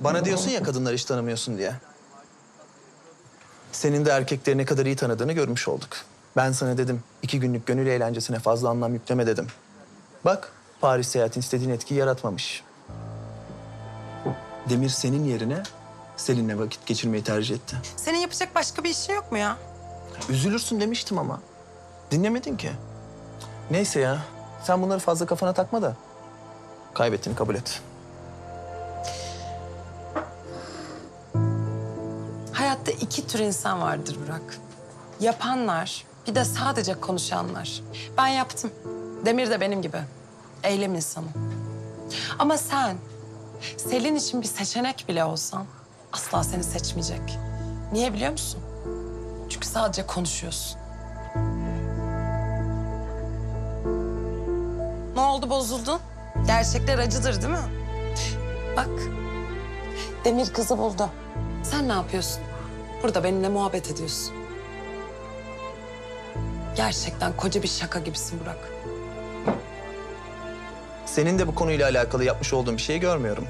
Bana diyorsun ya kadınları hiç tanımıyorsun diye. Senin de erkekleri ne kadar iyi tanıdığını görmüş olduk. Ben sana dedim iki günlük gönül eğlencesine fazla anlam yükleme dedim. Bak Paris seyahatin istediğin etkiyi yaratmamış. Demir senin yerine Selin'le vakit geçirmeyi tercih etti. Senin yapacak başka bir işin yok mu ya? Üzülürsün demiştim ama. Dinlemedin ki. Neyse ya. Sen bunları fazla kafana takma da. Kaybettiğini kabul et. Hayatta iki tür insan vardır Burak. Yapanlar, bir de sadece konuşanlar. Ben yaptım. Demir de benim gibi. Eylem insanı. Ama sen, Selin için bir seçenek bile olsan asla seni seçmeyecek. Niye biliyor musun? Çünkü sadece konuşuyorsun. Ne oldu bozuldun? Gerçekler acıdır değil mi? Bak, Demir kızı buldu. Sen ne yapıyorsun? Burada benimle muhabbet ediyorsun. Gerçekten koca bir şaka gibisin Burak. Senin de bu konuyla alakalı yapmış olduğun bir şeyi görmüyorum.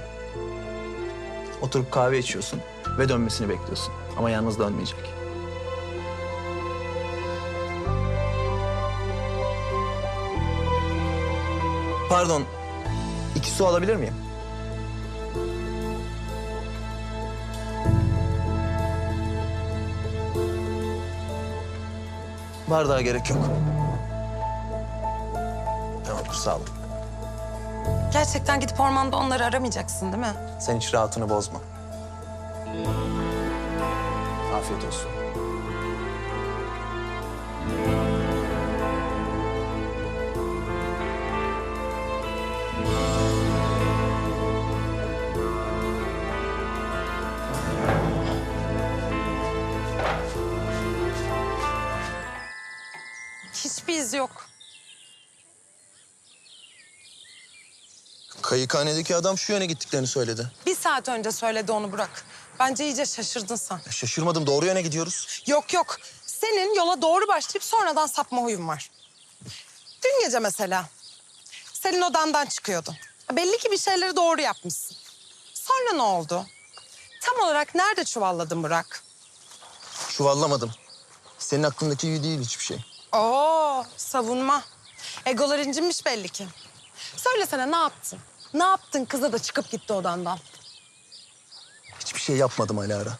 Oturup kahve içiyorsun ve dönmesini bekliyorsun. Ama yalnız dönmeyecek. Pardon, iki su alabilir miyim? Bardağa gerek yok. Tamamdır, sağ olun. Gerçekten gidip ormanda onları aramayacaksın değil mi? Sen hiç rahatını bozma. Afiyet olsun. Hiçbir iz yok. Kayıkhanedeki adam şu yöne gittiklerini söyledi. Bir saat önce söyledi onu Burak. Bence iyice şaşırdın sen. Ya şaşırmadım, doğru yöne gidiyoruz. Yok yok. Senin yola doğru başlayıp sonradan sapma huyun var. Dün gece mesela. Selin odandan çıkıyordun. Belli ki bir şeyleri doğru yapmışsın. Sonra ne oldu? Tam olarak nerede çuvalladın Burak? Çuvallamadım. Senin aklındaki gibi değil hiçbir şey. Oo, savunma. Egolar incinmiş belli ki. Söylesene ne yaptın? Ne yaptın kıza da çıkıp gitti odandan? Hiçbir şey yapmadım Alara.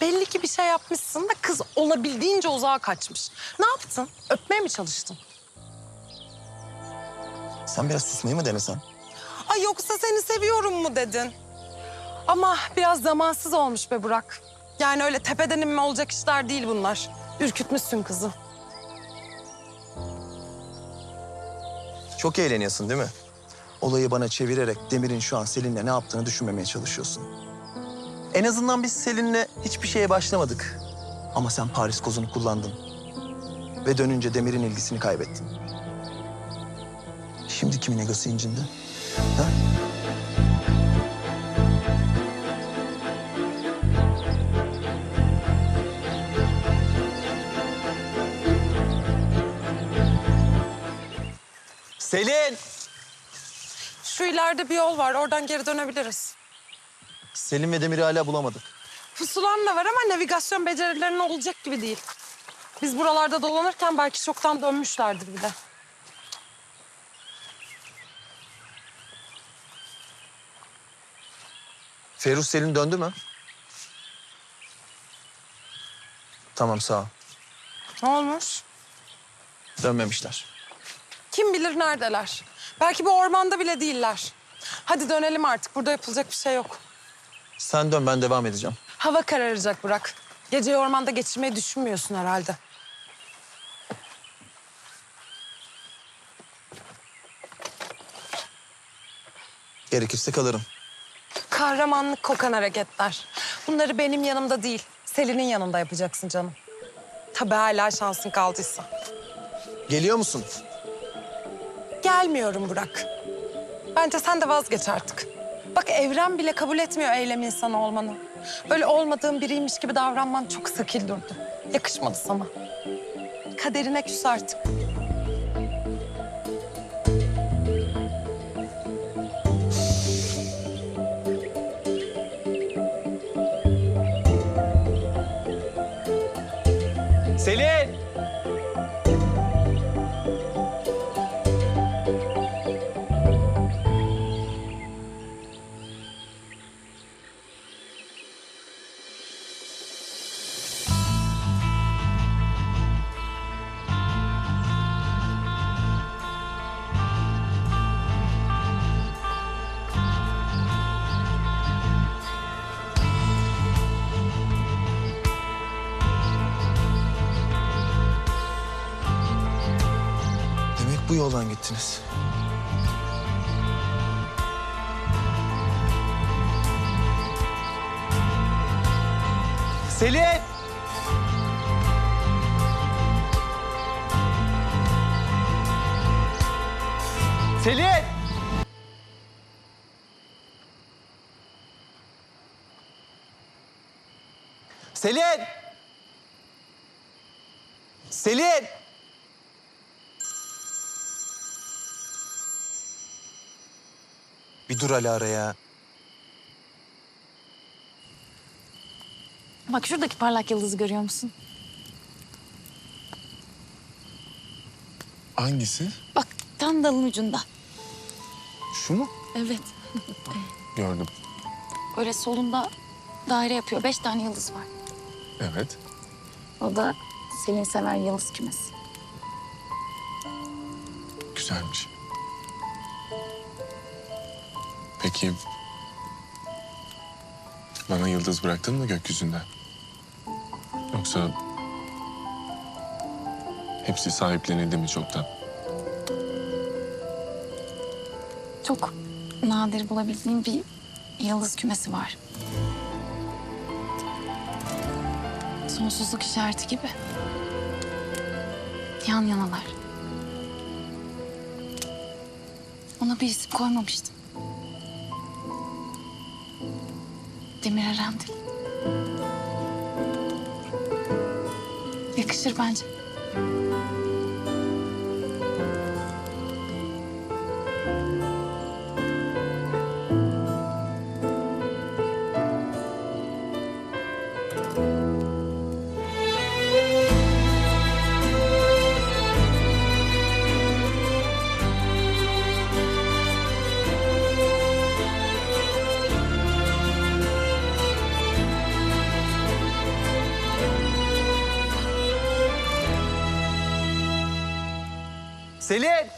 Belli ki bir şey yapmışsın da kız olabildiğince uzağa kaçmış. Ne yaptın? Öpmeye mi çalıştın? Sen biraz susmayı mı denesen? Ay yoksa seni seviyorum mu dedin? Ama biraz zamansız olmuş be Burak. Yani öyle tepeden inme olacak işler değil bunlar. Ürkütmüşsün kızı. Çok eğleniyorsun değil mi? Olayı bana çevirerek Demir'in şu an Selin'le ne yaptığını düşünmemeye çalışıyorsun. En azından biz Selin'le hiçbir şeye başlamadık. Ama sen Paris kozunu kullandın. Ve dönünce Demir'in ilgisini kaybettin. Şimdi kimin egosu incindi? Ha? Selin! Şu ileride bir yol var. Oradan geri dönebiliriz. Selin ve Demir'i hala bulamadık. Pusulan da var ama navigasyon becerilerinin olacak gibi değil. Biz buralarda dolanırken belki çoktan dönmüşlerdir bile. Ferruh Selin döndü mü? Tamam sağ ol. Ne olmuş? Dönmemişler. Kim bilir neredeler? Belki bu ormanda bile değiller. Hadi dönelim artık. Burada yapılacak bir şey yok. Sen dön ben devam edeceğim. Hava kararacak Burak. Geceyi ormanda geçirmeyi düşünmüyorsun herhalde. Gerekirse kalırım. Kahramanlık kokan hareketler. Bunları benim yanımda değil, Selin'in yanında yapacaksın canım. Tabii hala şansın kaldıysa. Geliyor musun? gelmiyorum Burak. Bence sen de vazgeç artık. Bak evren bile kabul etmiyor eylem insanı olmanı. Böyle olmadığın biriymiş gibi davranman çok sakil durdu. Yakışmadı sana. Kaderine küs artık. Selin! Yoldan gittiniz. Selin! Selin! Selin! Selin! Bir dur Alara ya. Bak şuradaki parlak yıldızı görüyor musun? Hangisi? Bak tam dalın ucunda. Şu mu? Evet. Gördüm. Böyle solunda daire yapıyor. Beş tane yıldız var. Evet. O da Selin seven yıldız kümesi. Güzelmiş. Peki... Bana yıldız bıraktın mı gökyüzünde? Yoksa... Hepsi sahiplenildi mi çoktan? Çok nadir bulabildiğim bir yıldız kümesi var. Sonsuzluk işareti gibi. Yan yanalar. Ona bir isim koymamıştım. Demir Erendil. Yakışır bence. Selin!